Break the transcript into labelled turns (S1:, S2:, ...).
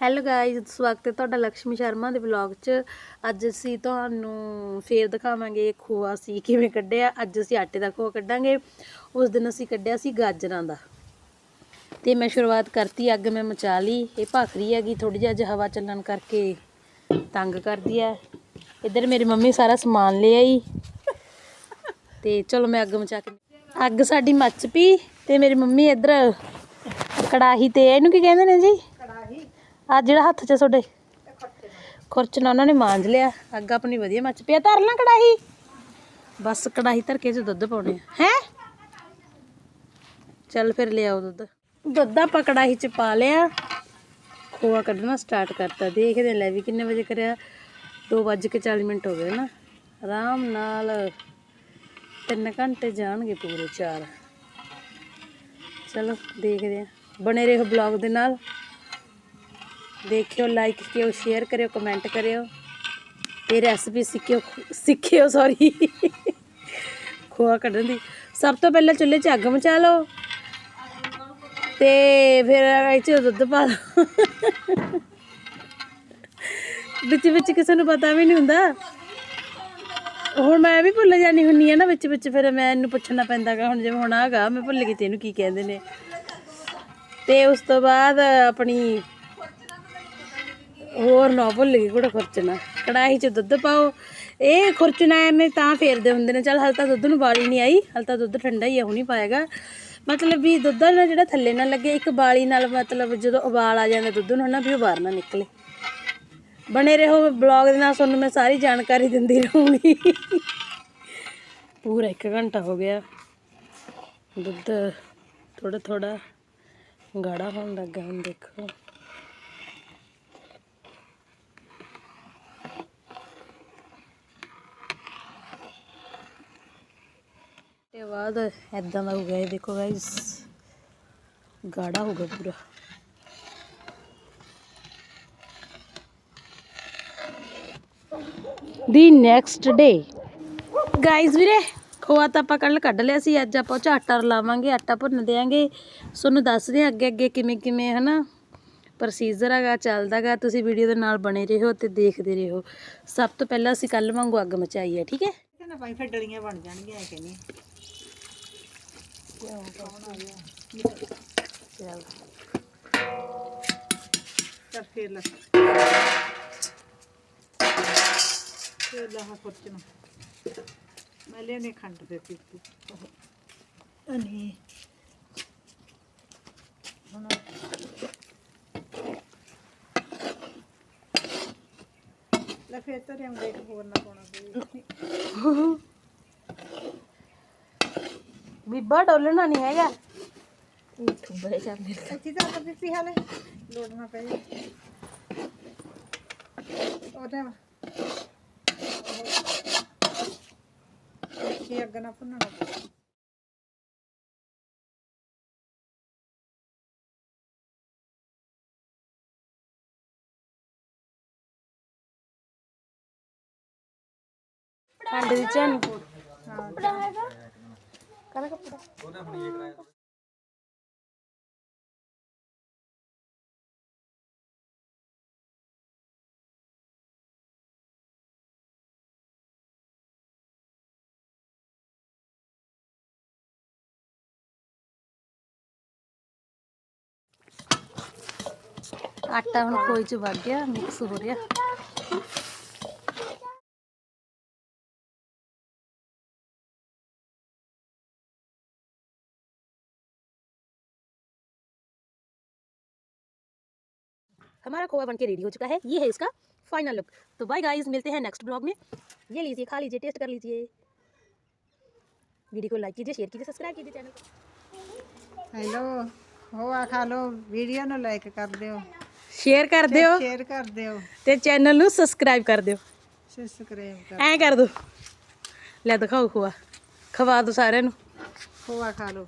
S1: Hello guys ਸਵਾਗਤ ਹੈ ਤੁਹਾਡਾ ਲక్ష్ਮੀ ਸ਼ਰਮਾ ਦੇ ਵਲੌਗ 'ਚ ਅੱਜ ਅਸੀਂ ਤੁਹਾਨੂੰ ਫੇਰ ਦਿਖਾਵਾਂਗੇ ਖੋਆ ਸੀ ਕਿਵੇਂ ਕੱਢਿਆ। ਅੱਜ ਅਸੀਂ ਆਟੇ ਦਾ ਖੋਆ ਕੱਢਾਂਗੇ। ਉਸ ਦਿਨ ਅਸੀਂ ਕੱਢਿਆ ਸੀ ਗਾਜਰਾਂ ਦਾ। ਤੇ ਮੈਂ ਸ਼ੁਰੂਆਤ ਕਰਤੀ, ਅੱਗ ਮੈਂ ਮਚਾ ਲਈ। ਇਹ ਭਾਖਰੀ ਹੈਗੀ ਥੋੜੀ ਜਿਹੀ ਅੱਜ ਹਵਾ ਚੱਲਣ ਕਰਕੇ ਤੰਗ ਕਰਦੀ ਹੈ। ਇੱਧਰ ਮੇਰੀ ਮੰਮੀ ਸਾਰਾ ਸਮਾਨ ਲੈ ਆਈ। ਤੇ ਚਲੋ ਮੈਂ ਅੱਗ ਮਚਾ ਕੇ ਅੱਗ ਸਾਡੀ ਮੱਚ ਪਈ ਤੇ ਮੇਰੀ ਮੰਮੀ ਇੱਧਰ ਕੜਾਹੀ ਤੇ, ਇਹਨੂੰ ਕੀ ਕਹਿੰਦੇ ਨੇ ਜੀ? ਆ ਜਿਹੜਾ ਹੱਥ 'ਚ ਤੁਹਾਡੇ? ਖੁਰਚਣਾ ਉਹਨਾਂ ਨੇ ਮਾਂਜ ਲਿਆ। ਅੱਗ ਆਪਣੀ ਵਧੀਆ ਮੱਚ ਪਿਆ ਧਰ ਲਾਂ ਕੜਾਹੀ। ਬਸ ਕੜਾਹੀ ਧਰ ਕੇ ਚ ਦੁੱਧ ਪਾਉਣੇ ਆ। ਹੈ? ਚੱਲ ਫਿਰ ਲਿਆਓ ਦੁੱਧ। ਦੁੱਧ ਆਪਾਂ ਕੜਾਹੀ 'ਚ ਪਾ ਲਿਆ। ਖੋਆ ਕੱਢਣਾ ਸਟਾਰਟ ਕਰਤਾ। ਦੇਖਦੇ ਹਾਂ ਲੈ ਵੀ ਕਿੰਨੇ ਵਜੇ ਕਰਿਆ। 2:40 ਮਿੰਟ ਹੋ ਗਏ ਨਾ। ਆਰਾਮ ਨਾਲ 3 ਘੰਟੇ ਜਾਣਗੇ ਪੂਰੇ 4 ਚਲੋ ਦੇਖਦੇ ਹਾਂ। ਬਣੇ ਰਹੋ ਬਲੌਗ ਦੇ ਨਾਲ। ਦੇਖਿਓ ਲਾਈਕ ਕਿਓ ਸ਼ੇਅਰ ਕਰਿਓ ਕਮੈਂਟ ਕਰਿਓ। ਤੇ ਰੈਸਪੀ ਸਿੱਖਿਓ ਸਿੱਖਿਓ ਸੌਰੀ ਖੋਆ ਕੱਢਣ ਦੀ। ਸਭ ਤੋਂ ਪਹਿਲਾਂ ਚੁੱਲ੍ਹੇ 'ਚ ਅੱਗ ਮਚਾ ਲਓ। ਤੇ ਫਿਰ ਇਹ 'ਚ ਦੁੱਧ ਪਾ ਲਓ। ਵਿੱਚ ਵਿੱਚ ਕਿਸੇ ਨੂੰ ਪਤਾ ਵੀ ਨਹੀਂ ਹੁੰਦਾ। ਹੁਣ ਮੈਂ ਵੀ ਭੁੱਲ ਜਾਣੀ ਹੁੰਨੀ ਆ ਨਾ, ਵਿੱਚ ਵਿੱਚ ਫਿਰ ਮੈਂ ਇਹਨੂੰ ਪੁੱਛਣਾ ਪੈਂਦਾਗਾ, ਹੁਣ ਜਿਵੇਂ ਹੁਣ ਆਗਾ ਮੈਂ ਭੁੱਲ ਗਈ ਤੇ ਇਹਨੂੰ ਕੀ ਕਹਿੰਦੇ ਨੇ। ਤੇ ਉਸ ਤੋਂ ਬਾਅਦ ਆਪਣੀ ਹੋਰ ਨਾ ਭੁੱਲ ਗਈ ਕੁੜਾ ਖੁਰਚਣਾ। ਕੜਾਹੀ 'ਚ ਦੁੱਧ ਪਾਓ। ਇਹ ਖੁਰਚਣਾ ਐਵੇਂ ਤਾਂ ਫੇਰਦੇ ਹੁੰਦੇ ਨੇ। ਚਲ ਹਾਲ ਤਾਂ ਦੁੱਧ ਨੂੰ ਬਾਲੀ ਨਹੀਂ ਆਈ। ਹਾਲ ਤਾਂ ਦੁੱਧ ਠੰਡਾ ਹੀ ਆ ਹੁਣੀ ਪਾਏਗਾ। ਮਤਲਬ ਵੀ ਦੁੱਧ ਨਾਲ ਜਿਹੜਾ ਥੱਲੇ ਨਾ ਲੱਗੇ, ਇੱਕ ਬਾਲੀ ਨਾਲ ਮਤਲਬ ਜਦੋਂ ਉਬਾਲ ਆ ਜਾਂਦਾ ਦੁੱਧ ਨੂੰ ਹਨਾ, ਵੀ ਉਹ ਬਾਹਰ ਨਾ ਨਿਕਲੇ। ਬਣੇ ਰਹੋ ਬਲੌਗ ਦੇ ਨਾਲ, ਤੁਹਾਨੂੰ ਮੈਂ ਸਾਰੀ ਜਾਣਕਾਰੀ ਦਿੰਦੀ ਰਹੂੰਗੀ। ਪੂਰਾ 1 ਘੰਟਾ ਹੋ ਗਿਆ। ਦੁੱਧ ਥੋੜਾ ਥੋੜਾ ਗਾੜਾ ਹੋਣ ਲੱਗਾ ਹੁਣ ਦੇਖੋ। ਬਾਅਦ ਐਦਾਂ ਦਾ ਹੋ ਗਿਆ, ਇਹ ਦੇਖੋ ਗਾਇਸ ਗਾੜਾ ਹੋ ਗਿਆ ਪੂਰਾ। ਦੀ ਨੈਕਸਟ ਡੇ ਗਾਇਸ ਵੀਰੇ, ਖੋਆ ਤਾਂ ਆਪਾਂ ਕੱਲ ਕੱਢ ਲਿਆ ਸੀ, ਅੱਜ ਆਪਾਂ ਉਹ 'ਚ ਆਟਾ ਲਾਵਾਂਗੇ ਆਟਾ ਭੁੰਨ ਦੇਾਂਗੇ ਤੁਹਾਨੂੰ ਦੱਸਦੇ ਹਾਂ ਅੱਗੇ ਅੱਗੇ ਕਿਵੇਂ ਕਿਵੇਂ, ਹਨਾ? ਪ੍ਰੋਸੀਜਰ ਹੈਗਾ ਚੱਲਦਾਗਾ ਤੁਸੀਂ ਵੀਡੀਓ ਦੇ ਨਾਲ ਬਣੇ ਰਹੋ ਤੇ ਦੇਖਦੇ ਰਹੋ। ਸਭ ਤੋਂ ਪਹਿਲਾਂ ਅਸੀਂ ਕੱਲ ਵਾਂਗੂ ਅੱਗ ਮਚਾਈ ਹੈ, ਠੀਕ ਹੈ?
S2: ਕਹਿੰਦਾ ਭਾਈ ਫਿਰ ਡਲੀਆਂ ਬਣ ਜਾਣਗੀਆਂ, ਐ ਕਹਿੰਦੀ।
S1: ਚੱਲ
S2: ਚੱਲ ਫੇਰ ਲੈ ਫੇਰ ਲਾ ਖੁਰਚਣਾ ਮੈਂ ਲੈਣੇ ਖੰਡ ਦੇ ਪੀਤੀ ਅਨੀ ਹੁਣ ਲੈ ਫੇਰ ਤਾਂ ਰਿਮ ਦੇਖ ਹੋਰ ਨਾ ਪਾਉਣਾ ਪਵੇ
S1: ਬੀਬਾ ਡੋਲਣਾ ਨਹੀਂ ਹੈਗਾ। ਇਹ ਠੁੱਬੇ ਜਾਂਦੇ
S2: ਇੱਥੇ ਤਾਂ ਤਾਂ ਪੀਪੀ ਹਾਲੇ ਲੋੜਨਾ ਪੈ ਜਾ ਉਹਦੇ ਕੀ ਅੱਗ ਨਾ ਭੁੰਨਣਾ ਪਵੇ।
S1: ਖੰਡ ਦੀ ਚਾਨੀ
S2: ਹਾਂ
S1: ਕਾਹਦਾ ਕੱਪੜਾ ਆਟਾ ਹੁਣ ਖੋਈ ਚ ਵਗ ਗਿਆ ਮਿਕਸ ਹੋ ਰਿਹਾ। हमारा खोआ बन के रेडी हो चुका है ये है इसका फाइनल लुक तो बाय गाइस मिलते हैं नेक्स्ट ब्लॉग में ये लीजिए खा लीजिए टेस्ट कर लीजिए वीडियो को लाइक कीजिए शेयर कीजिए सब्सक्राइब कीजिए चैनल को
S2: ਹੈਲੋ ਹੋ ਆ ਖਾ ਲਓ ਵੀਡੀਓ ਨੂੰ ਲਾਈਕ ਕਰ ਦਿਓ
S1: शेयर कर दियो
S2: ਸ਼ੇਅਰ ਕਰ ਦਿਓ
S1: ਤੇ ਚੈਨਲ ਨੂੰ ਸਬਸਕ੍ਰਾਈਬ ਕਰ ਦਿਓ
S2: ਸਬਸਕ੍ਰਾਈਬ ਕਰ
S1: ਐਂ ਕਰ ਦੋ ਲੈ ਦਿਖਾਓ ਖੋਆ ਖਵਾ ਦੋ ਸਾਰਿਆਂ ਨੂੰ
S2: ਹੋ ਆ ਖਾ ਲਓ